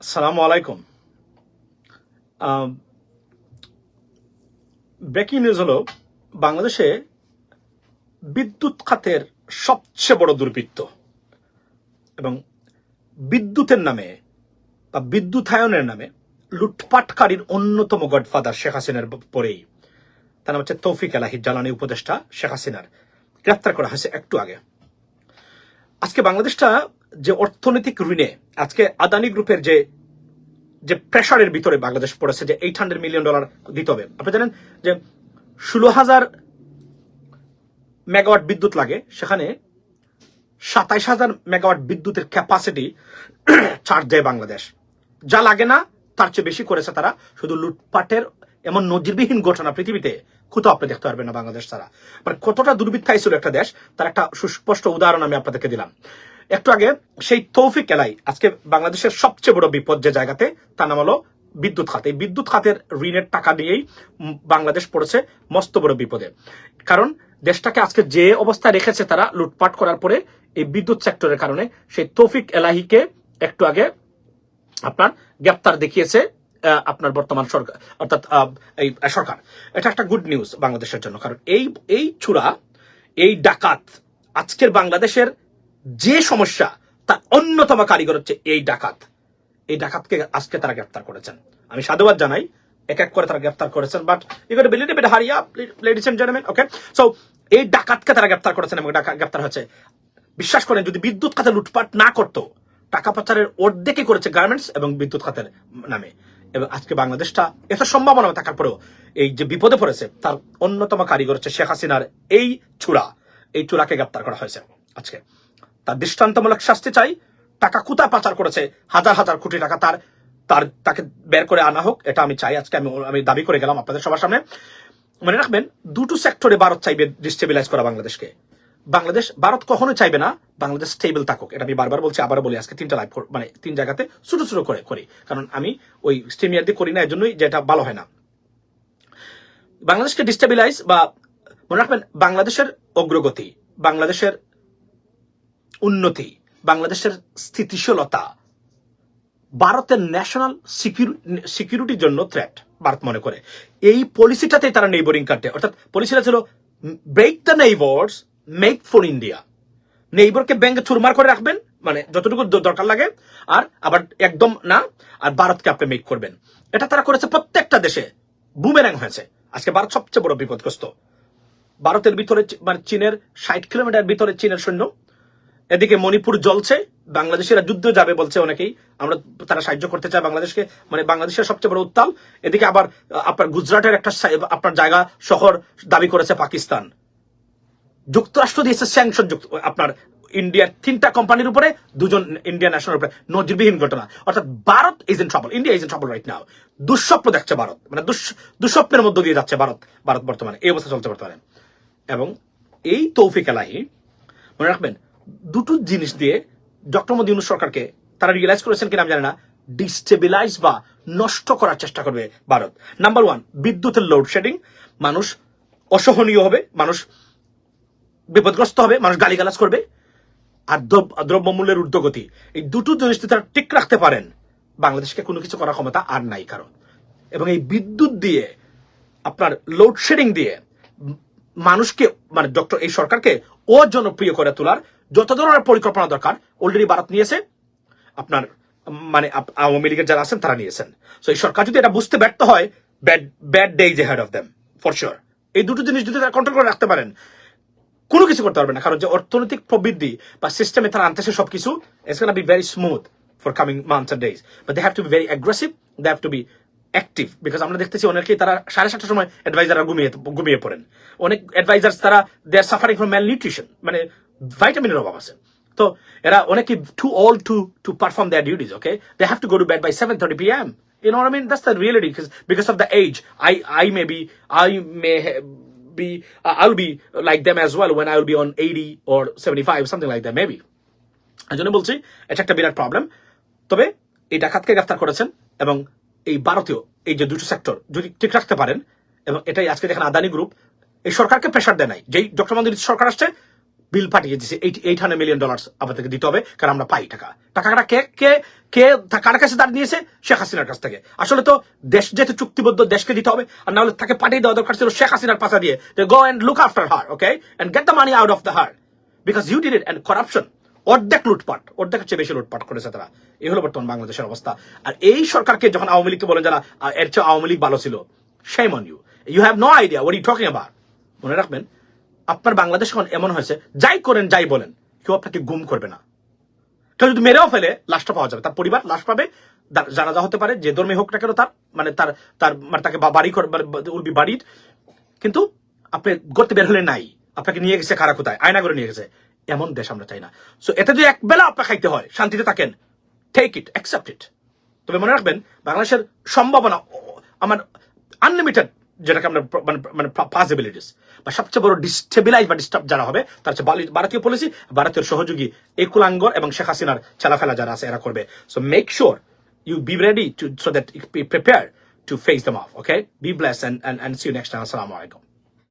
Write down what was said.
আসসালামু আলাইকুম। Breaking news হলো, বাংলাদেশে বিদ্যুৎ খাতের সবচেয়ে বড় দুর্বৃত্ত এবং বিদ্যুতের নামে বা বিদ্যুতায়নের নামে লুটপাটকারীর অন্যতম গডফাদার শেখ হাসিনার পরেই। তার নাম হচ্ছে তৌফিক এলাহি, জ্বালানি উপদেষ্টা শেখ হাসিনার। গ্রেফতার করা হয়েছে একটু আগে। আজকে বাংলাদেশটা যে অর্থনৈতিক ঋণে আজকে আদানি গ্রুপের যে যে প্রেশারের ভিতরে বাংলাদেশ পড়েছে যে এইট হান্ড্রেড মিলিয়ন ডলার দিতে হবে। আপনি জানেন যে ষোলো হাজার মেগাওয়াট বিদ্যুৎ লাগে, সেখানে সাতাইশ হাজার মেগাওয়াট বিদ্যুতের ক্যাপাসিটি চার্জ দেয় বাংলাদেশ। যা লাগে না, তার চেয়ে বেশি করেছে তারা। শুধু লুটপাটের এমন নজিরবিহীন ঘটনা পৃথিবীতে কোথাও আপনি দেখতে পারবেন না বাংলাদেশ ছাড়া। মানে কতটা দুর্বৃত্তাই ছিল একটা দেশ, তার একটা সুস্পষ্ট উদাহরণ আমি আপনাদেরকে দিলাম। একটু আগে সেই তৌফিক এলাই আজকে বাংলাদেশের সবচেয়ে বড় বিপদ যে জায়গাতে তার নাম হলো বিদ্যুৎ খাত। এই বিদ্যুৎ খাতের ঋণের টাকা নিয়েই বাংলাদেশ পড়েছে মস্ত বড় বিপদে। কারণ দেশটাকে আজকে যে অবস্থায় রেখেছে তারা লুটপাট করার পরে এই বিদ্যুৎ সেক্টরের কারণে সেই তৌফিক এলাহিকে একটু আগে আপনার গ্রেপ্তার দেখিয়েছে আপনার বর্তমান সরকার, অর্থাৎ এই সরকার। এটা একটা গুড নিউজ বাংলাদেশের জন্য। কারণ এই এই চূড়া, এই ডাকাত আজকের বাংলাদেশের যে সমস্যা, তার অন্যতম কারিগর হচ্ছে এই ডাকাত। এই ডাকাতকে আজকে তারা গ্রেফতার করেছেন। আমি সাধুবাদ জানাই, এক এক করে তারা গ্রেফতার করেছেন বাট ইউ বিলিটি বিট হারিয়া ladies and gentleman okay so এই ডাকাতকে তারা গ্রেফতার করেছেন এবং গ্রেফতার হয়েছে। বিশ্বাস করেন, যদি বিদ্যুৎ খাতে লুটপাট না করতো, টাকা পাচারের অর্ধেকই করেছে গার্মেন্টস এবং বিদ্যুৎ খাতের নামে। এবং আজকে বাংলাদেশটা এত সম্ভাবনা থাকার পরেও এই যে বিপদে পড়েছে, তার অন্যতম কারিগর হচ্ছে শেখ হাসিনার এই চূড়া। এই চূড়াকে গ্রেপ্তার করা হয়েছে আজকে। তার দৃষ্টান্তমূলক শাস্তি চাই। টাকা কোথায় পাচার করেছে? হাজার হাজার কোটি টাকা তার তার, তাকে বের করে আনা হোক, এটা আমি চাই। আজকে আমি আমি দাবি করে গেলাম আপনাদের সবার সামনে। মনে রাখবেন, দুটো সেক্টরে ভারত চাইবে ডিস্টেবিলাইজ করা বাংলাদেশকে। বাংলাদেশ, ভারত কখনো চাইবে না বাংলাদেশ স্টেবল থাকুক। এটা আমি বারবার বলছি আবার বলি, আজকে তিনটা লাইভ মানে তিন জায়গাতে ছোট ছোট করে, করি। কারণ আমি ওই স্টেমিয়ার দিয়ে করি না এর জন্যই যেটা ভালো হয় না। বাংলাদেশকে ডিস্টেবিলাইজ বা, মনে রাখবেন, বাংলাদেশের অগ্রগতি, বাংলাদেশের উন্নতি, বাংলাদেশের স্থিতিশীলতা, ভারতের ন্যাশনাল সিকিউরিটির জন্য থ্রেট ভারত মনে করে। এই পলিসিটাতেই তারা নেইবরিং কাটে অর্থাৎ পলিসিটা ছিল break the neighbours make for India নেইবরকে ব্যাংকে চুরমার করে রাখবেন মানে যতটুকু দরকার লাগে, আর আবার একদম না, আর ভারতকে আপনি মেক করবেন। এটা তারা করেছে প্রত্যেকটা দেশে। বুমেরাং হয়েছে। আজকে ভারত সবচেয়ে বড় বিপদগ্রস্ত। ভারতের ভিতরে মানে চীনের ষাট কিলোমিটার ভিতরে চীনের সৈন্য এদিকে মণিপুর জ্বলছে, বাংলাদেশিরা যুদ্ধ যাবে বলছে অনেকেই। আমরা তারা সাহায্য করতে চায় বাংলাদেশকে মানে বাংলাদেশের সবচেয়ে বড় উত্তাল। এদিকে আবার আপনার গুজরাটের একটা আপনার জায়গা, শহর দাবি করেছে পাকিস্তান। যুক্তরাষ্ট্র দিয়েছে স্যাংশন আপনার ইন্ডিয়ার তিনটা কোম্পানির উপরে, দুজন ইন্ডিয়ান ন্যাশনাল উপরে। নজিরবিহীন ঘটনা। অর্থাৎ Bharat is in trouble India is in trouble right now দুঃস্বপ্ন দেখছে ভারত মানে দুঃস- দুঃস্বপ্নের মধ্য দিয়ে যাচ্ছে ভারত ভারত বর্তমানে। এই অবস্থা চলছে বর্তমানে। এবং এই তৌফিক এলাহি, মনে রাখবেন দুটো জিনিস দিয়ে ডক্টর মোদী সরকারকে তারা রিয়েলাইজ করেছেন কিনা আমি জানি না। ডিস্টেবিলাইজ বা নষ্ট করার চেষ্টা করবে ভারত। নাম্বার ওয়ান বিদ্যুতের লোডশেডিং মানুষ অসহনীয় হবে, মানুষ বিপদগ্রস্ত হবে, মানুষ গালিগালাজ করবে। আর দ্রব- দ্রব্যমূল্যের ঊর্ধ্বগতি। এই দুটো জিনিস যদি তারা ঠিক রাখতে পারেন, বাংলাদেশকে কোনো কিছু করার ক্ষমতা আর নাই কারণ। এবং এই বিদ্যুৎ দিয়ে, আপনার লোডশেডিং দিয়ে মানুষকে মানে ডক্টর, এই সরকারকে অজনপ্রিয় করে তোলার যত ধরনের পরিকল্পনা দরকার অলরেডি ভারত নিয়েছে, আপনার মানে আওয়ামী লীগের যারা আছেন, তারা নিয়েছেন। সো এই সরকার যদি এটা বুঝতে ব্যর্থ হয় bad bad days head of them for sure এই দুটো জিনিস যদি তারা কন্ট্রোল করে রাখতে পারেন, কোনো কিছু করতে পারবে না। কারণ যে অর্থনৈতিক প্রবৃদ্ধি বা সিস্টেমে তারা আনতেছে সবকিছু it's gonna be very smooth for coming months and days but they have to be very aggressive they have to be active because আমরা দেখতেছি অনেকেই তারা সাড়ে সাতটার সময় অ্যাডভাইজাররা ঘুমিয়ে ঘুমিয়ে পড়েন। অনেক অ্যাডভাইজার্স তারা they are suffering from malnutrition মানে ভাইটামিনের অভাব আছে তো এরা অনেকে to all to to perform their duties okay they have to go to bed by seven thirty P M You know what I mean? That's the reality because because of the age. I I may be I may be uh, I'll be like them as well when I will be on 80 or 75 something like that maybe. এই জন্য বলছি এটা একটা বিরাট problem তবে এই ডাকাতকে গ্রেফতার করেছেন এবং এই ভারতীয় এই যে দুটো সেক্টর যদি ঠিক রাখতে পারেন এবং এটাই আজকে দেখেন আদানি গ্রুপ এই সরকারকে প্রেশার দেয় নাই যেই ডক্টর মন্দির সরকার আসছে বিল পাঠিয়ে দিছে এইট হান্ড্রেড মিলিয়ন ডলার আমাদেরকে দিতে হবে, কারণ আমরা পাই টাকা। টাকাটা কে কে কে কার কাছে তার নিয়েছে? শেখ হাসিনার কাছ থেকে। আসলে তো দেশ যেহেতু চুক্তিবদ্ধ, দেশকে দিতে হবে, আর না হলে তাকে পাঠিয়ে দেওয়া দরকার ছিল শেখ হাসিনার পাশা দিয়ে। Go and look after her okay and get the money out of the her because you did it and corruption অর্ধেক লুটপাট, অর্ধেকের চেয়ে বেশি লুটপাট করেছে তারা। এই হলো বর্তমান বাংলাদেশের অবস্থা। আর এই সরকারকে যখন আওয়ামী লীগকে বলেন যারা এর চেয়ে আওয়ামী লীগ ভালো ছিল সেই মন you you have no idea what you talking about মনে রাখবেন আপনার বাংলাদেশ এখন এমন হয়েছে, যাই করেন, যাই বলেন, কেউ আপনাকে গুম করবে না। কেউ যদি মেরেও ফেলে, লাশটা পাওয়া যাবে, তার পরিবার লাশ পাবে জানাজা হতে পারে, যে ধর্মে হোক না কেন তার মানে তার তার মানে তাকে বাড়ি কর- উইল বি বাড়ির। কিন্তু আপনি গড়তে বের হলে নাই, আপনাকে নিয়ে গেছে খারাপ কোথায়? আয়না করে নিয়ে গেছে। এমন দেশ আমরা চাই না। সো এতে যদি এক বেলা আপনার খাইতে হয়, শান্তিতে থাকেন টেক ইট অ্যাকসেপ্ট ইট তবে মনে রাখবেন, বাংলাদেশের সম্ভাবনা আমার আনলিমিটেড যেটাকে আমরা মানে মানে পসিবিলিটিস বা সবচেয়ে বড় ডিস্টেবিলাইজ বা ডিস্টার্ব যারা হবে, তার হচ্ছে ভারতীয় পলিসি ভারতীয় সহযোগী একুলাঙ্গর এবং শেখ হাসিনার চালাফেলা যারা আছে, এরা করবে। So make sure you be ready to so that prepare to face them of okay be bless and and see you next time. Assalamu alaikum.